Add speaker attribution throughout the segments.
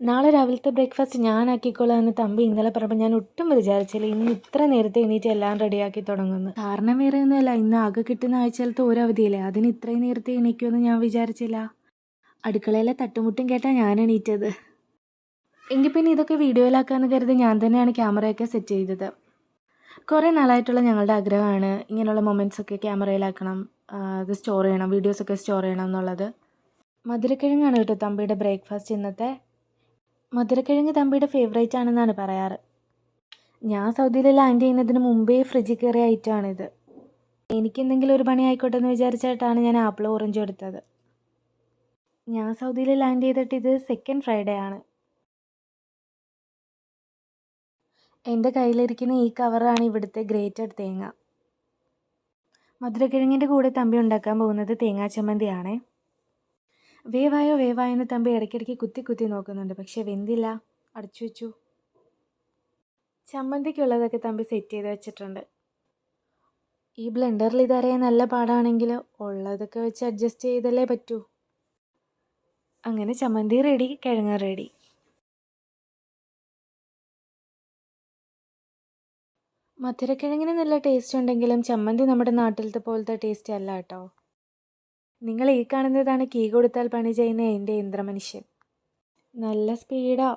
Speaker 1: നാളെ രാവിലത്തെ ബ്രേക്ക്ഫാസ്റ്റ് ഞാനാക്കിക്കോളാം എന്ന് തമ്പി ഇന്നലെ പറഞ്ഞപ്പോൾ ഞാൻ ഒട്ടും വിചാരിച്ചില്ല. ഇന്ന് ഇത്ര നേരത്തെ എണീറ്റ് എല്ലാം റെഡിയാക്കി തുടങ്ങുന്നു. കാരണം വേറെ ഒന്നുമല്ല ഇന്ന് ആകെ കിട്ടുന്ന ആഴ്ചയിലത്തെ ഒരു അവധിയില്ലേ? അതിന് ഇത്രയും നേരത്തെ എണീക്കുമെന്ന് ഞാൻ വിചാരിച്ചില്ല. അടുക്കളയിലെ തട്ടുമുട്ടും കേട്ടാ ഞാൻ എണീറ്റത്. എങ്കിൽ പിന്നെ ഇതൊക്കെ വീഡിയോയിലാക്കാമെന്ന് കരുതി ഞാൻ തന്നെയാണ് ക്യാമറയൊക്കെ സെറ്റ് ചെയ്തത്. കുറേ നാളായിട്ടുള്ള ഞങ്ങളുടെ ആഗ്രഹമാണ് ഇങ്ങനെയുള്ള മൊമെന്റ്സ് ഒക്കെ ക്യാമറയിലാക്കണം അത് സ്റ്റോർ ചെയ്യണം വീഡിയോസൊക്കെ സ്റ്റോർ ചെയ്യണം എന്നുള്ളത്. മധുരക്കിഴങ്ങാണ് കേട്ടോ തമ്പിയുടെ ബ്രേക്ക്ഫാസ്റ്റ് ഇന്നത്തെ. മധുരക്കിഴങ്ങ് തമ്പിയുടെ ഫേവറേറ്റ് ആണെന്നാണ് പറയാറ്. ഞാൻ സൗദിയിൽ ലാൻഡ് ചെയ്യുന്നതിന് മുമ്പേ ഫ്രിഡ്ജിൽ കയറിയ ഐറ്റമാണിത് എനിക്ക് എന്തെങ്കിലും ഒരു പണി ആയിക്കോട്ടെ എന്ന് വിചാരിച്ചിട്ടാണ് ഞാൻ ആപ്പിൾ ഓറഞ്ച് എടുത്തത്. ഞാൻ സൗദിയിൽ ലാൻഡ് ചെയ്തിട്ട് ഇത് സെക്കൻഡ് ഫ്രൈഡേ ആണ്. എന്റെ കയ്യിലിരിക്കുന്ന ഈ കവറാണ് ഇവിടുത്തെ ഗ്രേറ്റഡ് തേങ്ങ. മധുരക്കിഴങ്ങിന്റെ കൂടെ തമ്പി ഉണ്ടാക്കാൻ പോകുന്നത് തേങ്ങാ ചമ്മന്തിയാണേ. വേവായോ വേവായോ എന്ന് തമ്പി ഇടയ്ക്കിടയ്ക്ക് കുത്തി കുത്തി നോക്കുന്നുണ്ട്. പക്ഷെ വെന്തില്ല. അടച്ചു വെച്ചു. ചമ്മന്തിക്കുള്ളതൊക്കെ തമ്പി സെറ്റ് ചെയ്ത് വെച്ചിട്ടുണ്ട്. ഈ ബ്ലെൻഡറിൽ ഇതറിയാൻ നല്ല പാടാണെങ്കിൽ ഉള്ളതൊക്കെ വെച്ച് അഡ്ജസ്റ്റ് ചെയ്തല്ലേ പറ്റൂ. അങ്ങനെ ചമ്മന്തി റെഡി കിഴങ്ങ് റെഡി മധുരക്കിഴങ്ങിന് നല്ല ടേസ്റ്റ് ഉണ്ടെങ്കിലും ചമ്മന്തി നമ്മുടെ നാട്ടിലത്തെ പോലത്തെ ടേസ്റ്റ് അല്ല കേട്ടോ. നിങ്ങൾ ഈ കാണുന്നതാണ് കീ കൊടുത്താൽ പണി ചെയ്യുന്ന എന്റെ യന്ത്രമനുഷ്യൻ. നല്ല സ്പീഡാ.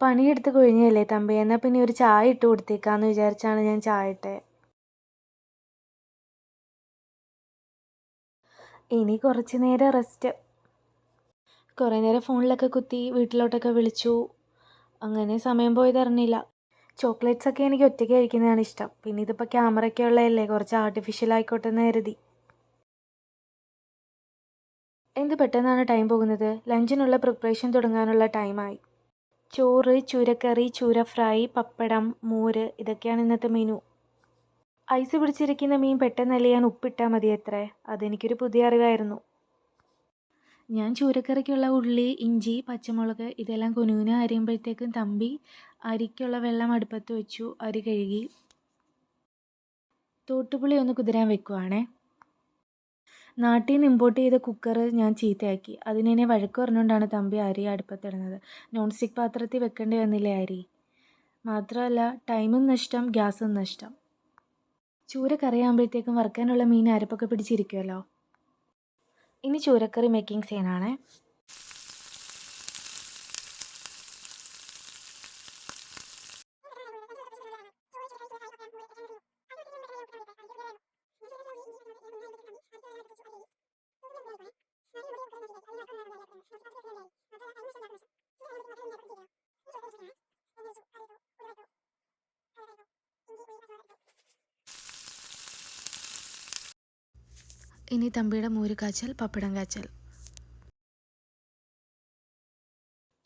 Speaker 1: പണിയെടുത്ത് കഴിഞ്ഞല്ലേ തമ്പി? എന്നാൽ പിന്നെ ഒരു ചായ ഇട്ട് കൊടുത്തേക്കാന്ന് വിചാരിച്ചാണ് ഞാൻ ചായ ഇട്ടേ. ഇനി കുറച്ച് നേരം റെസ്റ്റ്. കുറേ നേരം ഫോണിലൊക്കെ കുത്തി വീട്ടിലോട്ടൊക്കെ വിളിച്ചു. അങ്ങനെ സമയം പോയതറിഞ്ഞില്ല ചോക്ലേറ്റ്സ് ഒക്കെ എനിക്ക് ഒറ്റയ്ക്ക് കഴിക്കുന്നതാണ് ഇഷ്ടം. പിന്നെ ഇതിപ്പോൾ ക്യാമറയൊക്കെ ഉള്ളതല്ലേ കുറച്ച് ആർട്ടിഫിഷ്യൽ ആയിക്കോട്ടെ എന്ന് കരുതി. എന്ത് പെട്ടെന്നാണ് ടൈം പോകുന്നത്? ലഞ്ചിനുള്ള പ്രിപ്പറേഷൻ തുടങ്ങാനുള്ള ടൈമായി ചോറ് ചൂരക്കറി ചൂര ഫ്രൈ പപ്പടം മോര് ഇതൊക്കെയാണ് ഇന്നത്തെ മെനു ഐസ് പിടിച്ചിരിക്കുന്ന മീൻ പെട്ടെന്നല്ലേ ഞാൻ ഉപ്പിട്ടാൽ മതി അത്രേ അതെനിക്കൊരു പുതിയ അറിവായിരുന്നു. ഞാൻ ചൂരക്കറിക്കുള്ള ഉള്ളി ഇഞ്ചി പച്ചമുളക് ഇതെല്ലാം കുനുകുന അരിയുമ്പോഴത്തേക്കും തമ്പി അരിക്കുള്ള വെള്ളം അടുപ്പത്ത് വെച്ചു അരി കഴുകി. തോട്ടുപുളി ഒന്ന് കുതിരാൻ വെക്കുവാണേ. നാട്ടിൽ നിന്ന് ഇമ്പോർട്ട് ചെയ്ത കുക്കർ ഞാൻ ചീത്തയാക്കി. അതിനെന്നെ വഴക്ക് പറഞ്ഞുകൊണ്ടാണ് തമ്പി അരി അടുപ്പത്തിടുന്നത്. നോൺ സ്റ്റിക്ക് പാത്രത്തിൽ വെക്കേണ്ടി വന്നില്ലേ അരി? മാത്രമല്ല ടൈമും നഷ്ടം ഗ്യാസും നഷ്ടം. ചൂര കറിയാകുമ്പോഴത്തേക്കും വറുക്കാനുള്ള മീൻ അരപ്പൊക്കെ പിടിച്ചിരിക്കുമല്ലോ ഇനി ചൂരക്കറി മേക്കിംഗ് സീനാണേ ഇനി തമ്പിയുടെ മോര് കാച്ചൽ പപ്പടം കാച്ചൽ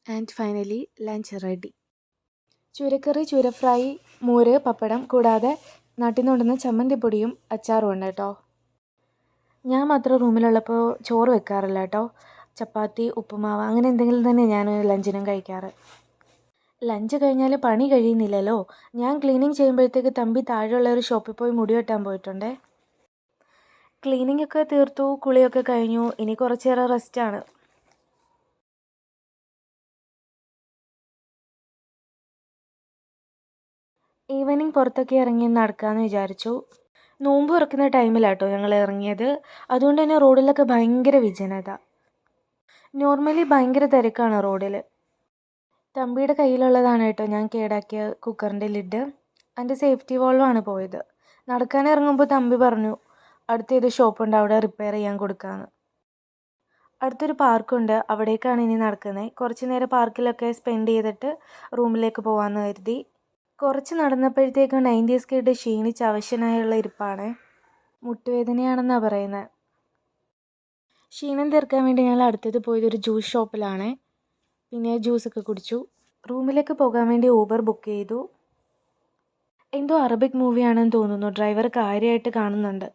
Speaker 1: ആൻഡ് ഫൈനലി ലഞ്ച് റെഡി ചുരക്കറി ചുര ഫ്രൈ മോര് പപ്പടം കൂടാതെ നാട്ടിൽ നിന്ന് കൊണ്ടുവന്ന ചമ്മന്തിപ്പൊടിയും അച്ചാറും ഉണ്ട് കേട്ടോ. ഞാൻ മാത്രം റൂമിലുള്ളപ്പോൾ ചോറ് വെക്കാറില്ല കേട്ടോ. ചപ്പാത്തി ഉപ്പുമാവ് അങ്ങനെ എന്തെങ്കിലും തന്നെ ഞാൻ ലഞ്ചിനും കഴിക്കാറ്. ലഞ്ച് കഴിഞ്ഞാൽ പണി കഴിയുന്നില്ലല്ലോ. ഞാൻ ക്ലീനിങ് ചെയ്യുമ്പോഴത്തേക്ക് തമ്പി താഴെയുള്ള ഒരു ഷോപ്പിൽ പോയി മുടി വെട്ടാൻ പോയിട്ടുണ്ടേ. ക്ലീനിങ് ഒക്കെ തീർത്തു കുളിയൊക്കെ കഴിഞ്ഞു. ഇനി കുറച്ചേറെ റെസ്റ്റാണ് ഈവനിങ് പുറത്തൊക്കെ ഇറങ്ങി നടക്കാമെന്ന് വിചാരിച്ചു. നോമ്പ് തുറക്കുന്ന ടൈമിലാട്ടോ ഞങ്ങൾ ഇറങ്ങിയത്. അതുകൊണ്ട് തന്നെ റോഡിലൊക്കെ ഭയങ്കര വിജനത. നോർമലി ഭയങ്കര തിരക്കാണ് റോഡിൽ തമ്പിയുടെ കയ്യിലുള്ളതാണ് കേട്ടോ ഞാൻ കേടാക്കിയ കുക്കറിന്റെ ലിഡ് അതിന്റെ സേഫ്റ്റി വോൾവാണ് പോയത്. നടക്കാൻ ഇറങ്ങുമ്പോൾ തമ്പി പറഞ്ഞു അടുത്ത ഏത് ഷോപ്പുണ്ട് അവിടെ റിപ്പയർ ചെയ്യാൻ കൊടുക്കാമെന്ന് അടുത്തൊരു പാർക്കുണ്ട് അവിടേക്കാണ് ഇനി നടക്കുന്നത് കുറച്ച് നേരം പാർക്കിലൊക്കെ സ്പെൻഡ് ചെയ്തിട്ട് റൂമിലേക്ക് പോകാമെന്ന് കരുതി. കുറച്ച് നടന്നപ്പോഴത്തേക്കും നയന്റീസ് കിഡ് ക്ഷീണിച്ച് അവശനായുള്ള ഇരിപ്പാണ്. മുട്ടുവേദനയാണെന്നാണ് പറയുന്നത് ക്ഷീണം തീർക്കാൻ വേണ്ടി ഞങ്ങൾ അടുത്തത് പോയത് ഒരു ജ്യൂസ് ഷോപ്പിലാണ് പിന്നെ ജ്യൂസൊക്കെ കുടിച്ചു. റൂമിലേക്ക് പോകാൻ വേണ്ടി ഊബർ ബുക്ക് ചെയ്തു. എന്തോ അറബിക് മൂവിയാണെന്ന് തോന്നുന്നു. ഡ്രൈവർ കാര്യമായിട്ട് കാണുന്നുണ്ട്.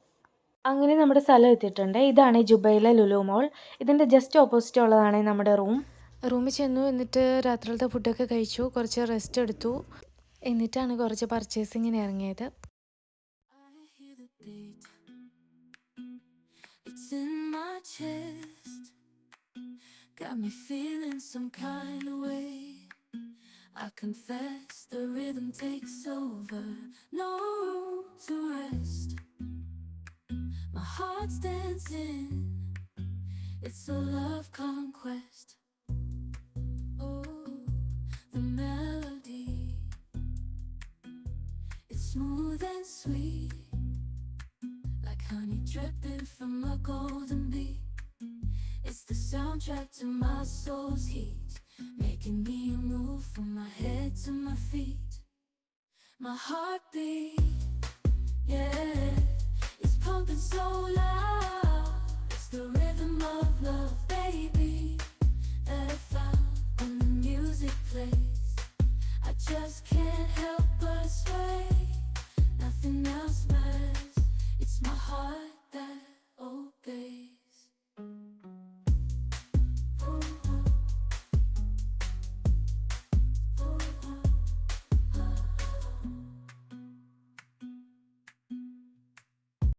Speaker 1: അങ്ങനെ നമ്മുടെ സ്ഥലം എത്തിയിട്ടുണ്ട് ഇതാണ് ജുബൈല ലുലു മോൾ ഇതിന്റെ ജസ്റ്റ് ഓപ്പോസിറ്റ് ഉള്ളതാണ് നമ്മുടെ റൂം റൂമിൽ ചെന്നു എന്നിട്ട് രാത്രിയിലത്തെ ഫുഡൊക്കെ കഴിച്ചു കുറച്ച് റെസ്റ്റ് എടുത്തു എന്നിട്ടാണ് കുറച്ച് പർച്ചേസിങ്ങിന് ഇറങ്ങിയത്
Speaker 2: the beat. It's in my chest. Got me feeling some kind of way. I confess the rhythm takes over. No room to rest. Heart's dancing. It's a love conquest. Oh, the melody. It's smooth and sweet. Like honey dripping from a golden bee. It's the soundtrack to my soul's heat. Making me move from my head to my feet. My heartbeat pumping so loud. It's the rhythm of love, baby, that I found.